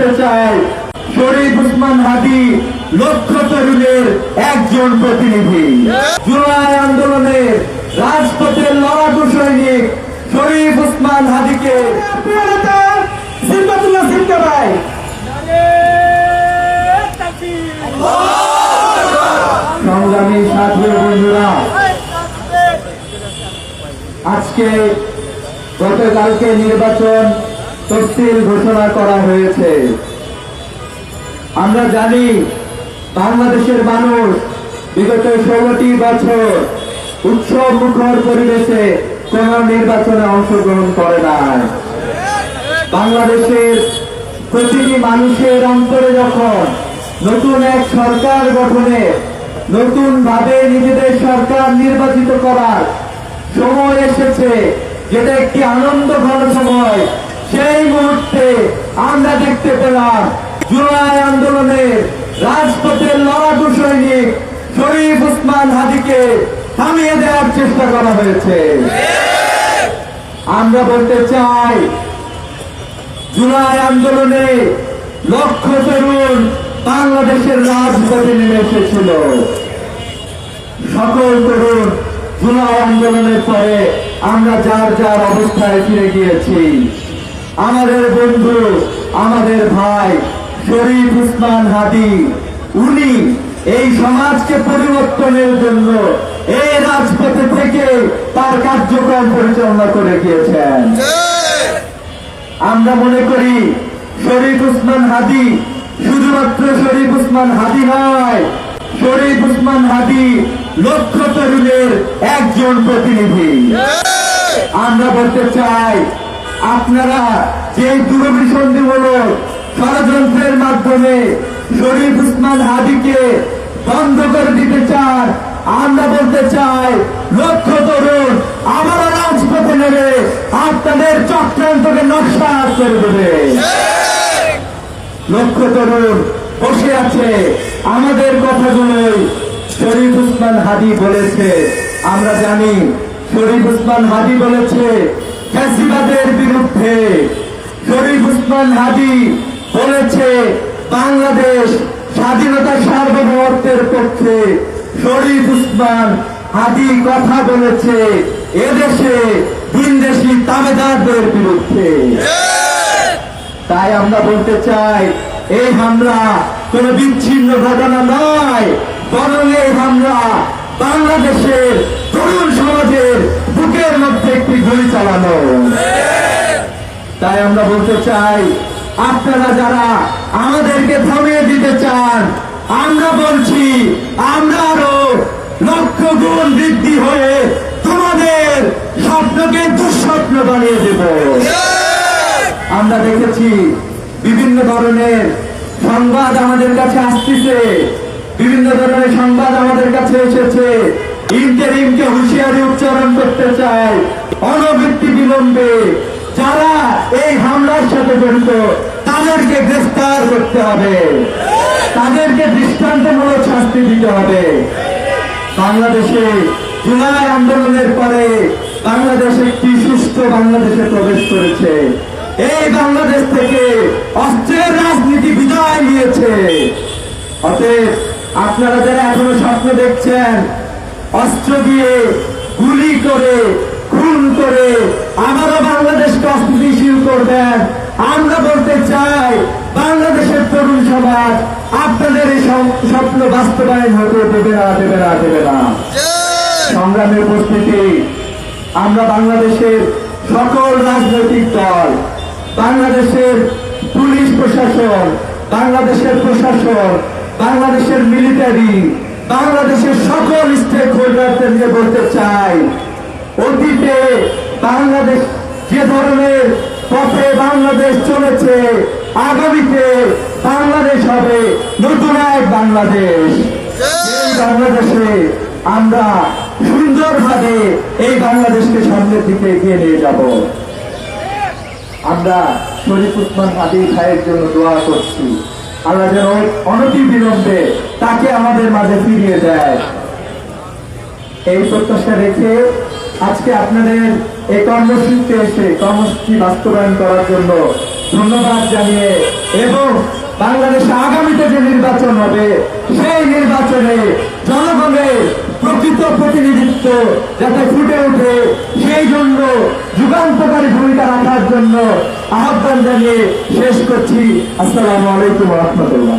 করতে চাই শরীফ উসমান হাদি লক্ষ তরুণের একজন প্রতিনিধি। জুলাই আন্দোলনের রাজপথের লড়াকু সৈনিক শরীফ উসমান হাদিকে সিম্বাতুল্লাহ সিমকে ভাই সংগ্রামী সাথী বন্ধুরা, আজকে গতকালকে নির্বাচন তফসিল ঘোষণা করা হয়েছে। আমরা জানি বাংলাদেশের মানুষ বিগত ষোলোটি বছর উৎসব মুখর পরিবেশে কোন নির্বাচনে অংশগ্রহণ করে নাই। বাংলাদেশের প্রতিটি মানুষের অন্তরে যখন নতুন এক সরকার গঠনে নতুন ভাবে নিজেদের সরকার নির্বাচিত করার সময় এসেছে, যেটা একটি আনন্দ ঘন সময় সেই মুহূর্তে আমরা দেখতে পেলাম জুলাই আন্দোলনের রাজপথের লড়াকু সৈনিক শরীফ উসমান হাদিকে থামিয়ে দেওয়ার চেষ্টা করা হয়েছে। আমরা বলতে চাই, জুলাই আন্দোলনে লক্ষ তরুণ বাংলাদেশের রাজপথে নেমে এসেছিল। সকল তরুণ জুলাই আন্দোলনের পরে আমরা যার যার অবস্থায় ফিরে গিয়েছি। আমাদের বন্ধু, আমাদের ভাই শরীফ উসমান হাদি, উনি এই সমাজকে পরিবর্তনের জন্য এই রাজপথে থেকে তার কার্যক্রম পরিচালনা করে গিয়েছেন। আমরা মনে করি শরীফ উসমান হাদি শুধুমাত্র শরীফ উসমান হাদি নয়, শরীফ উসমান হাদি লক্ষ তরুণের একজন প্রতিনিধি। আমরা বলতে চাই আপনারা যে দূরভিসন্ধিমূলক ষড়যন্ত্রের মাধ্যমে শরীফ উসমান হাদিকে বন্ধ করে দিতে চান, আমরা বলতে চাই, লক্ষ তরুণ আবার রাজপথে নেবে আপনাদের চক্রান্তকে নকশা করে দেবে। লক্ষ তরুণ বসে আছে আমাদের কথাগুলোই শরীফ উসমান হাদি বলেছে। আমরা জানি, শরীফ উসমান হাদি বলেছে ফ্যাসিবাদের বিরুদ্ধে শরীফ উসমান হাদি বলেছে, বাংলাদেশ স্বাধীনতা সার্বভৌমত্বের পক্ষে শরীফ উসমান হাদি কথা বলেছে, এদেশে ভিনদেশি তাবেদারদের বিরুদ্ধে। তাই আমরা বলতে চাই, এই হামলা কোন বিচ্ছিন্ন ঘটনা নয়, বরং এই হামলা বাংলাদেশের তরুণ সমাজের বুকের মধ্যে একটি গুলি চালানো। তাই আমরা বলতে চাই, আপনারা যারা আমাদেরকে থামিয়ে দিতে চান, আমরা বলছি, আমরা আরও লক্ষ গুণ বৃদ্ধি হয়ে তোমাদের স্বপ্নকে দুঃস্বপ্ন বানিয়ে দেব। আমরা দেখেছি, বিভিন্ন ধরনের সংবাদ আমাদের কাছে আসতেছে। বিভিন্ন ধরনের সংবাদ আমাদের কাছে এসেছে। ইন্টারিমকে হুঁশিয়ারি উচ্চারণ করতে চায় অনবৃত্তি বিলম্বে। যারা এই হামলার সাথে জড়িত, তাদেরকে গ্রেফতার করতে হবে। তাদেরকে দৃষ্টান্তমূলক শাস্তি দিতে হবে। বাংলাদেশে জুলাই আন্দোলনের পরে বাংলাদেশ একটি সুস্থ বাংলাদেশে প্রবেশ করেছে। এই বাংলাদেশ থেকে অস্ত্রের রাজনীতি বিদায় নিয়েছে। অতএব আপনারা যারা এখনও স্বপ্ন দেখছেন, অস্ত্র দিয়ে গুলি করে, খুন করে আবারও বাংলাদেশকে অস্থিতিশীল করবেন। আমরা বলতে চাই, বাংলাদেশের তরুণ সমাজ আপনাদের এই স্বপ্ন বাস্তবায়ন হতে দেবে না দেবে না দেবে না। সংগ্রামের উপস্থিতি, আমরা বাংলাদেশের সকল রাজনৈতিক দল, বাংলাদেশের পুলিশ প্রশাসন, বাংলাদেশের প্রশাসন বাংলাদেশের মিলিটারি বাংলাদেশের সকল স্টেক হোল্ডারদের নিয়ে বলতে চাই। অতীতে বাংলাদেশ যে ধরনের পথে বাংলাদেশ চলেছে, আগামীতে বাংলাদেশ হবে নতুন এক বাংলাদেশ। এই বাংলাদেশে আমরা সুন্দরভাবে এই বাংলাদেশকে সামনের দিকে এগিয়ে নিয়ে যাব। আমরা শরীফ উসমান হাদি ভাইয়ের জন্য দোয়া করছি। আল্লাহ যেন অনতি বিলম্বে তাকে আমাদের মাঝে ফিরিয়ে দেয়। এই প্রত্যাশা রেখে আজকে আপনাদের এই কর্মসূচিতে এসে কর্মসূচি বাস্তবায়ন করার জন্য ধন্যবাদ জানিয়ে এবং বাংলাদেশে আগামীতে যে নির্বাচন হবে, সেই নির্বাচনে জনগণের প্রকৃত প্রতিনিধিত্ব যাতে ফুটে ওঠে, সেই জন্য যুগান্তকারী ভূমিকা রাখার জন্য আহ্বান জানিয়ে শেষ করছি। আসসালামু আলাইকুম রহমতুল্লাহ।